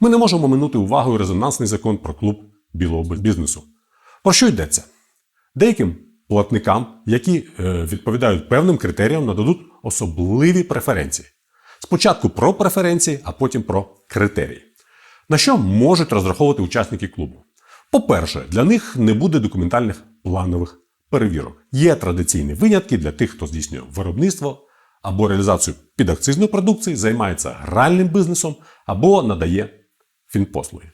Ми не можемо минути увагою резонансний закон про клуб білого бізнесу. Про що йдеться? Деяким платникам, які е, відповідають певним критеріям, нададуть особливі преференції. Спочатку про преференції, а потім про критерії. На що можуть розраховувати учасники клубу? По-перше, для них не буде документальних планових перевірок. Є традиційні винятки для тих, хто здійснює виробництво або реалізацію підакцизної продукції, займається гральним бізнесом або надає фінпослуги.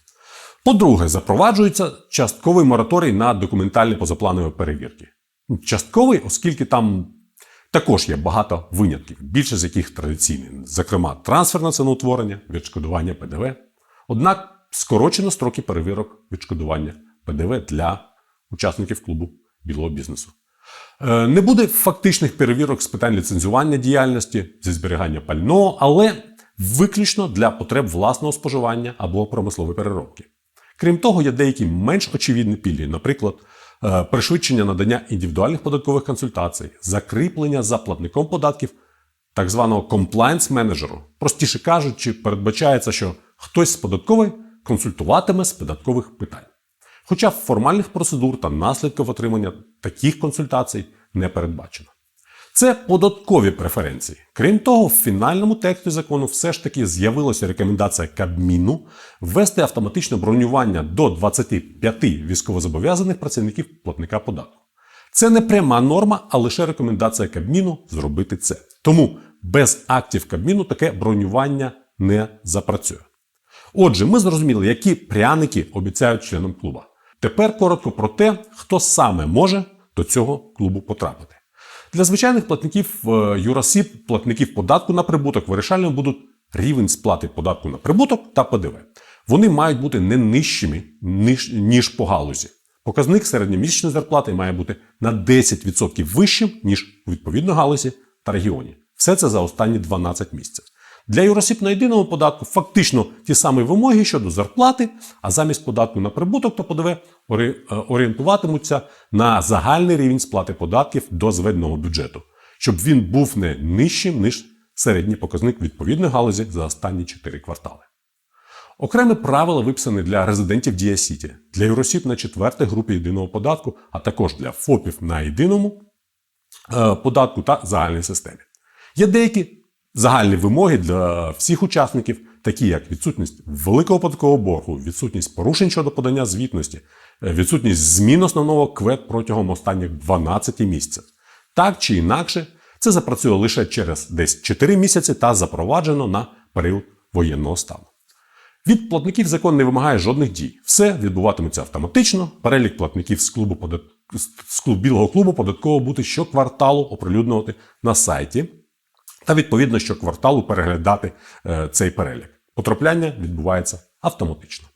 По-друге, запроваджується частковий мораторій на документальні позапланові перевірки. Частковий, оскільки там також є багато винятків, більше з яких традиційні, зокрема, трансферне ціноутворення, відшкодування ПДВ. Однак скорочено строки перевірок відшкодування ПДВ для учасників клубу білого бізнесу. Е, Не буде фактичних перевірок з питань ліцензування діяльності зі зберігання пального, але виключно для потреб власного споживання або промислової переробки. Крім того, є деякі менш очевидні пільги, наприклад, е, пришвидшення надання індивідуальних податкових консультацій, закріплення за платником податків так званого комплайнс менеджеру. Простіше кажучи, передбачається, що хтось з податкової консультуватиме з податкових питань. Хоча формальних процедур та наслідків отримання таких консультацій не передбачено. Це податкові преференції. Крім того, в фінальному тексті закону все ж таки з'явилася рекомендація Кабміну ввести автоматичне бронювання до 25 військовозобов'язаних працівників платника податку. Це не пряма норма, а лише рекомендація Кабміну зробити це. Тому без актів Кабміну таке бронювання не запрацює. Отже, ми зрозуміли, які пряники обіцяють членам клуба. Тепер коротко про те, хто саме може до цього клубу потрапити. Для звичайних платників е, Юрасіб, платників податку на прибуток, вирішальним будуть рівень сплати податку на прибуток та ПДВ. Вони мають бути не нижчими, ніж, по галузі. Показник середньомісячної зарплати має бути на 10% вищим, ніж у відповідної галузі та регіоні. Все це за останні 12 місяців. Для юросіб на єдиному податку фактично ті самі вимоги щодо зарплати, а замість податку на прибуток та ПДВ е, орієнтуватимуться на загальний рівень сплати податків до зведеного бюджету, щоб він був не нижчим, ніж середній показник відповідної галузі за останні 4 квартали. Окремі правила виписані для резидентів Дія Сіті, для юросіб на четвертій групі єдиного податку, а також для ФОПів на єдиному е, податку та загальній системі. Є деякі загальні вимоги для всіх учасників, такі як відсутність великого податкового боргу, відсутність порушень щодо подання звітності, е, відсутність змін основного КВЕД протягом останніх 12 місяців. Так чи інакше, це запрацює лише через десь 4 місяці та запроваджено на період воєнного стану. Від платників закон не вимагає жодних дій. Все відбуватиметься автоматично. Перелік платників з клубу подат... з клуб білого клубу податково бути щокварталу оприлюднювати на сайті та відповідно щокварталу переглядати е, цей перелік. Потрапляння відбувається автоматично.